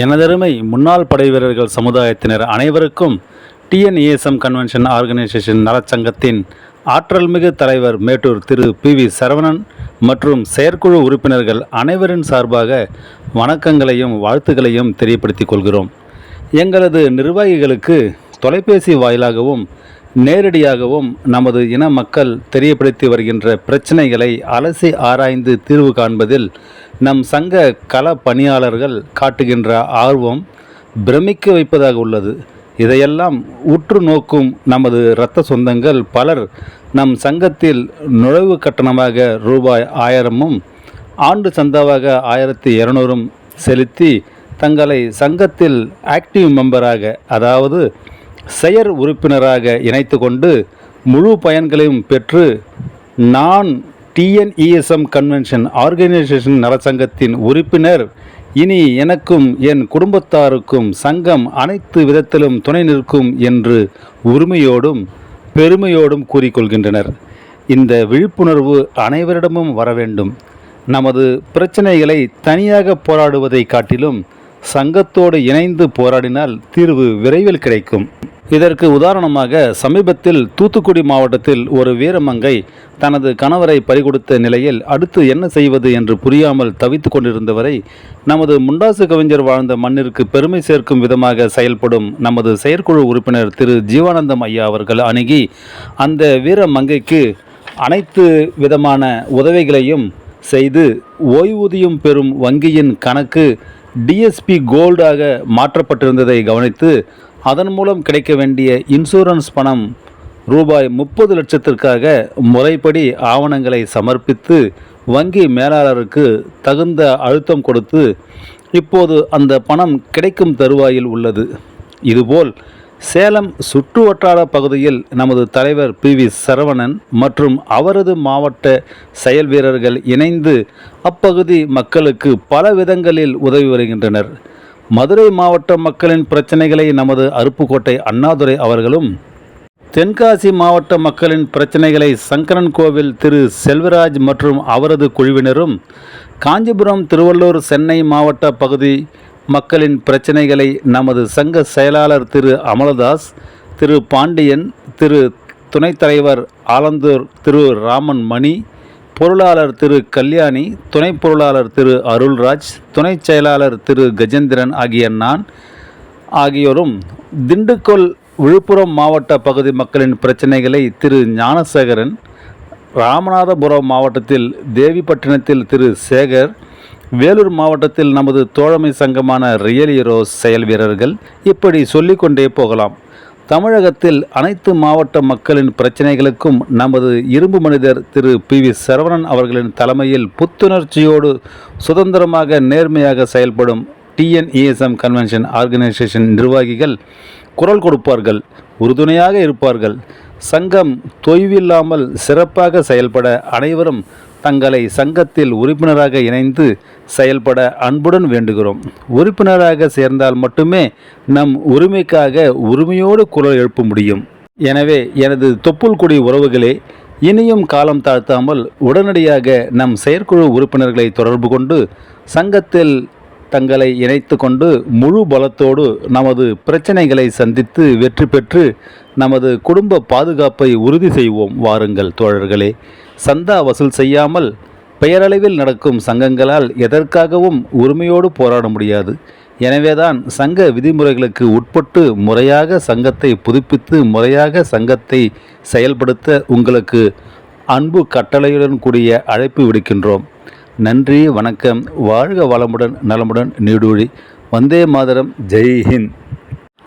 எனதருமை முன்னாள் படை வீரர்கள் சமுதாயத்தினர் அனைவருக்கும் டிஎன்ஏஎஸ்எம் கன்வென்ஷன் ஆர்கனைசேஷன் நலச்சங்கத்தின் ஆற்றல்மிகு தலைவர் மேட்டூர் திரு பி வி சரவணன் மற்றும் செயற்குழு உறுப்பினர்கள் அனைவரின் சார்பாக வணக்கங்களையும் வாழ்த்துக்களையும் தெரியப்படுத்திக் கொள்கிறோம். எங்களது நிர்வாகிகளுக்கு தொலைபேசி வாயிலாகவும் நேரடியாகவும் நமது இன மக்கள் தெரியப்படுத்தி வருகின்ற பிரச்சனைகளை அலசி ஆராய்ந்து தீர்வு காண்பதில் நம் சங்க கள பணியாளர்கள் காட்டுகின்ற ஆர்வம் பிரமிக்க வைப்பதாக உள்ளது. இதையெல்லாம் உற்று நோக்கும் நமது இரத்த சொந்தங்கள் பலர் நம் சங்கத்தில் நுழைவு கட்டணமாக ரூபாய் ஆயிரமும் ஆண்டு சந்தாவாக ஆயிரத்தி இரநூறும் செலுத்தி தங்களை சங்கத்தில் ஆக்டிவ் மெம்பராக அதாவது செயற் உறுப்பினராக இணைத்து கொண்டு முழு பயன்களையும் பெற்று நான் டிஎன்இஎஸ்எம் கன்வென்ஷன் ஆர்கனைசேஷன் நலச்சங்கத்தின் உறுப்பினர். இனி எனக்கும் என் குடும்பத்தாருக்கும் சங்கம் அனைத்து விதத்திலும் துணை நிற்கும் என்று உரிமையோடும் பெருமையோடும் கூறிக்கொள்கின்றனர். இந்த விழிப்புணர்வு அனைவரிடமும் வர வேண்டும் நமது பிரச்சனைகளை தனியாக போராடுவதை காட்டிலும் சங்கத்தோடு இணைந்து போராடினால் தீர்வு விரைவில் கிடைக்கும். இதற்கு உதாரணமாக சமீபத்தில் தூத்துக்குடி மாவட்டத்தில் ஒரு வீரமங்கை தனது கணவரை பறிகொடுத்த நிலையில் அடுத்து என்ன செய்வது என்று புரியாமல் தவித்து கொண்டிருந்தவரை நமது முண்டாசு கவிஞர் வாழ்ந்த மண்ணிற்கு பெருமை சேர்க்கும் விதமாக செயல்படும் நமது செயற்குழு உறுப்பினர் திரு ஜீவானந்தம் ஐயா அவர்கள் அணுகி அந்த வீரமங்கைக்கு அனைத்து விதமான உதவிகளையும் செய்து ஓய்வூதியம் பெறும் வங்கியின் கணக்கு டிஎஸ்பி கோல்டாக மாற்றப்பட்டிருந்ததை கவனித்து அதன் மூலம் கிடைக்க வேண்டிய இன்சூரன்ஸ் பணம் ரூபாய் முப்பது லட்சத்திற்காக முறைப்படி ஆவணங்களை சமர்ப்பித்து வங்கி மேலாளருக்கு தகுந்த அழுத்தம் கொடுத்து இப்போது அந்த பணம் கிடைக்கும் தருவாயில் உள்ளது. இதுபோல் சேலம் சுற்றுவட்டார பகுதியில் நமது தலைவர் பி வி சரவணன் மற்றும் அவரது மாவட்ட செயல் வீரர்கள் இணைந்து அப்பகுதி மக்களுக்கு பல விதங்களில் உதவி வருகின்றனர். மதுரை மாவட்ட மக்களின் பிரச்சனைகளை நமது அருப்புக்கோட்டை அண்ணாதுரை அவர்களும் தென்காசி மாவட்ட மக்களின் பிரச்சனைகளை சங்கரன் கோவில் திரு செல்வராஜ் மற்றும் அவரது குழுவினரும் காஞ்சிபுரம் திருவள்ளூர் சென்னை மாவட்ட பகுதி மக்களின் பிரச்சனைகளை நமது சங்க செயலாளர் திரு அமலதாஸ் திரு பாண்டியன் திரு துணைத் தலைவர் ஆலந்தூர் திரு ராமன் மணி பொருளாளர் திரு கல்யாணி துணைப் பொருளாளர் திரு அருள்ராஜ் துணைச் செயலாளர் திரு கஜேந்திரன் ஆகிய நான் ஆகியோரும் திண்டுக்கல் விழுப்புரம் மாவட்ட பகுதி மக்களின் பிரச்சனைகளை திரு ஞானசேகரன் ராமநாதபுரம் மாவட்டத்தில் தேவிப்பட்டினத்தில் திரு சேகர் வேலூர் மாவட்டத்தில் நமது தோழமை சங்கமான ரியல் ஹீரோஸ் செயல் வீரர்கள் இப்படி சொல்லிக்கொண்டே போகலாம். தமிழகத்தில் அனைத்து மாவட்ட மக்களின் பிரச்சனைகளுக்கும் நமது இரும்பு மனிதர் திரு பி வி சரவணன் அவர்களின் தலைமையில் புத்துணர்ச்சியோடு சுதந்திரமாக நேர்மையாக செயல்படும் டிஎன்இஎஸ்எம் கன்வென்ஷன் ஆர்கனைசேஷன் நிர்வாகிகள் குரல் கொடுப்பார்கள் உறுதுணையாக இருப்பார்கள். சங்கம் தொய்வில்லாமல் சிறப்பாக செயல்பட அனைவரும் தங்களை சங்கத்தில் உறுப்பினராக இணைந்து செயல்பட அன்புடன் வேண்டுகிறோம். உறுப்பினராக சேர்ந்தால் மட்டுமே நம் உரிமைக்காக உரிமையோடு குரல் எழுப்ப முடியும். எனவே எனது தொப்புள்குடி உறவுகளே இனியும் காலம் தாழ்த்தாமல் உடனடியாக நம் செயற்குழு உறுப்பினர்களை தொடர்பு கொண்டு சங்கத்தில் தங்களை இணைத்து கொண்டு முழு பலத்தோடு நமது பிரச்சனைகளை சந்தித்து வெற்றி பெற்று நமது குடும்ப பாதுகாப்பை உறுதி செய்வோம். வாருங்கள் தோழர்களே சந்தா வசூல் செய்யாமல் பெயரளவில் நடக்கும் சங்கங்களால் எதற்காகவும் உரிமையோடு போராட முடியாது. எனவேதான் சங்க விதிமுறைகளுக்கு உட்பட்டு முறையாக சங்கத்தை புதுப்பித்து முறையாக சங்கத்தை செயல்படுத்த உங்களுக்கு அன்பு கட்டளையுடன் கூடிய அழைப்பு விடுக்கின்றோம். நன்றி வணக்கம். வாழ்க வளமுடன் நலமுடன் நீடூழி. வந்தே மாதரம். ஜெய் ஹிந்த்.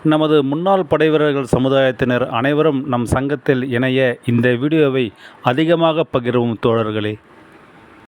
நமது முன்னாள் படைவீரர்கள் சமுதாயத்தினர் அனைவரும் நம் சங்கத்தில் இணைய இந்த வீடியோவை அதிகமாக பகிரவும் தோழர்களே.